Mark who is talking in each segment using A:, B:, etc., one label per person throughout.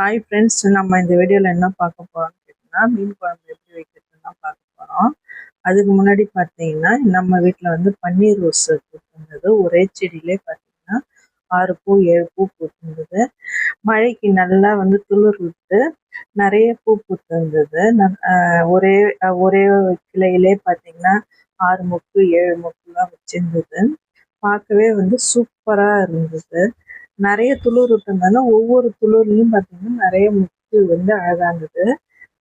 A: Hi friends நம்ம இந்த வீடியோவில் என்ன பார்க்க போகிறோம்னு கேட்டிங்கன்னா மீன் குழம்பு எப்படி வைக்கிறதுன்னு தான் பார்க்க போகிறோம் அதுக்கு முன்னாடி பார்த்தீங்கன்னா நம்ம வீட்டில் வந்து பன்னீர் ரோஸ் பூத்திருந்தது ஒரே செடியிலே பார்த்தீங்கன்னா ஆறு பூ ஏழு பூ பூத்திருந்தது. மழைக்கு நல்லா வந்து துளிர் விட்டு நிறைய பூ பூத்திருந்தது. ந- ஒரே ஒரே கிளையிலே பார்த்தீங்கன்னா ஆறு மொக்கு ஏழு மொக்குலாம் வச்சிருந்தது. பார்க்கவே வந்து சூப்பராக இருந்தது. நிறைய துளிர் விட்டுருந்தாலும் ஒவ்வொரு துளிர்லையும் பார்த்தீங்கன்னா நிறைய முத்து வந்து அழகா இருந்தது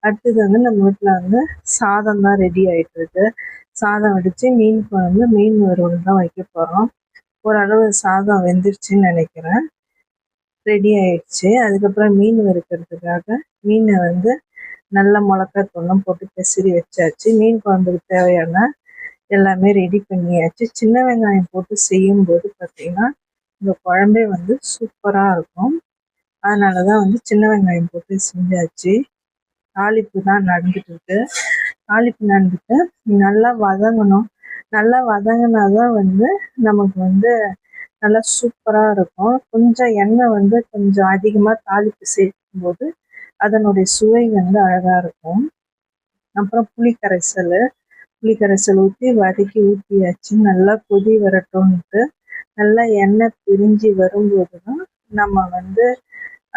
A: அடுத்தது வந்து நம்ம வீட்டில் வந்து சாதம் தான் ரெடி ஆகிட்டு இருக்கு. சாதம் வடித்து மீன் குழம்பு மீன் வறுவல் தான் வைக்க போகிறோம் ஓரளவு சாதம் வெந்துருச்சுன்னு நினைக்கிறேன். ரெடி ஆயிடுச்சு. அதுக்கப்புறம் மீன் வறுக்கிறதுக்காக மீனை வந்து நல்ல மிளகாத்தூள்லாம் போட்டு பெசரி வச்சாச்சு. மீன் குழம்புக்கு தேவையான எல்லாமே ரெடி பண்ணியாச்சு. சின்ன வெங்காயம் போட்டு செய்யும்போது பார்த்தீங்கன்னா இந்த குழம்பே வந்து சூப்பராக இருக்கும். அதனால தான் வந்து சின்ன வெங்காயம் போட்டு செஞ்சாச்சு. தாளிப்பு தான் நடந்துட்டு இருக்கு. தாளிப்பு நடந்துட்டு நல்லா வதங்கணும். நல்லா வதங்கினா தான் வந்து நமக்கு வந்து நல்லா சூப்பராக இருக்கும். கொஞ்சம் எண்ணெய் வந்து கொஞ்சம் அதிகமாக தாளிப்பு சேர்க்கும்போது அதனுடைய சுவை வந்து அழகாக இருக்கும். அப்புறம் புளி கரைசல் புளி கரைசல் ஊற்றி வதக்கி ஊற்றியாச்சு நல்லா கொதி வரட்டும்ன்ட்டு நல்லா எண்ணெய் பிரிஞ்சு வரும்போது தான் நம்ம வந்து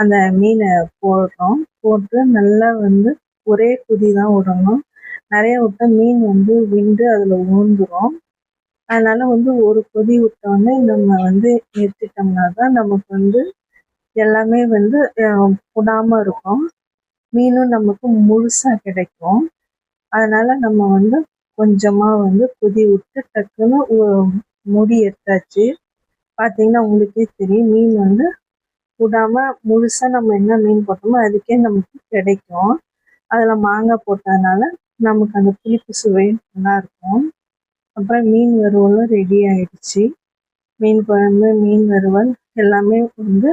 A: அந்த மீனை போடுறோம். போட்டு நல்லா வந்து ஒரே குதி தான் விடணும் நிறைய விட்டா மீன் வந்து விண்டு அதில் ஊந்துரும் அதனால வந்து ஒரு கொதி விட்டோடனே நம்ம வந்து நிறுத்திட்டோம்னா தான் நமக்கு வந்து எல்லாமே வந்து புடாமல் இருக்கும். மீனும் நமக்கு முழுசாக கிடைக்கும். அதனால நம்ம வந்து கொஞ்சமாக வந்து கொதி விட்டு டக்குன்னு முடி மூடி எடுத்தாச்சு. பார்த்தீங்கன்னா உங்களுக்கே தெரியும். மீன் வந்து விடாமல் முழுசாக நம்ம என்ன மீன் போட்டோமோ அதுக்கே நமக்கு கிடைக்கும். அதில் மாங்காய் போட்டதுனால நமக்கு அந்த புளிப்பு சுவை நல்லா இருக்கும். அப்புறம் மீன் வறுவலும் ரெடி ஆயிடுச்சு. மீன் குழம்பு மீன் வறுவல் எல்லாமே வந்து